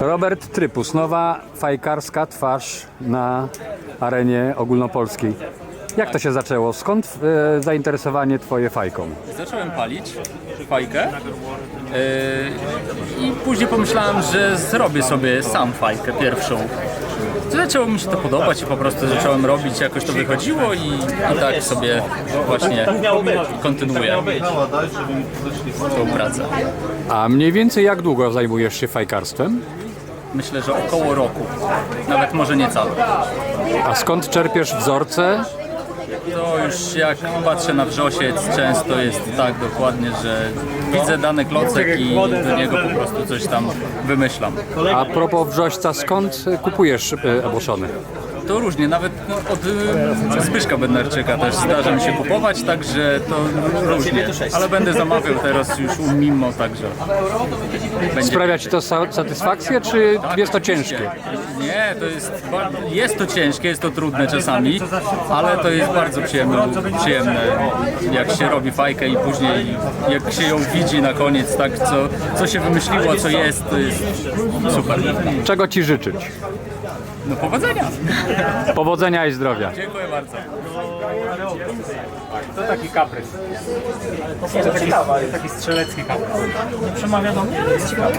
Robert Trypus, nowa fajkarska twarz na arenie ogólnopolskiej. Jak to się zaczęło? Skąd e, zainteresowanie Twoje fajką? Zacząłem palić fajkę i później pomyślałem, że zrobię sobie sam fajkę pierwszą. Zaczęło mi się to podobać i po prostu zacząłem robić, jakoś to wychodziło i, i tak sobie właśnie kontynuuję tą pracę. A mniej więcej jak długo zajmujesz się fajkarstwem? Myślę, że około roku, nawet może nie cały. A skąd czerpiesz wzorce? To już jak patrzę na wrzosiec, często jest tak dokładnie, że widzę dany klocek i do niego po prostu coś tam wymyślam. A propos wrzośca, skąd kupujesz e? To różnie, nawet od y, Zbyszka Bednarczyka też zdarza mi się kupować, także to różnie. Ale będę zamawiał teraz już u Mimo, także będzie. Sprawia Ci to sa- satysfakcję, czy jest to ciężkie? Nie, to jest, jest to ciężkie, jest to trudne czasami, ale to jest bardzo przyjemne, przyjemne jak się robi fajkę i później jak się ją widzi na koniec, tak, co, co się wymyśliło, co jest, to jest super. Czego Ci życzyć? No powodzenia! Powodzenia i zdrowia. Dziękuję bardzo. To taki kaprys. To taki, taki strzelecki kaprys. Nie przemawia do mnie, ale jest ciekawe.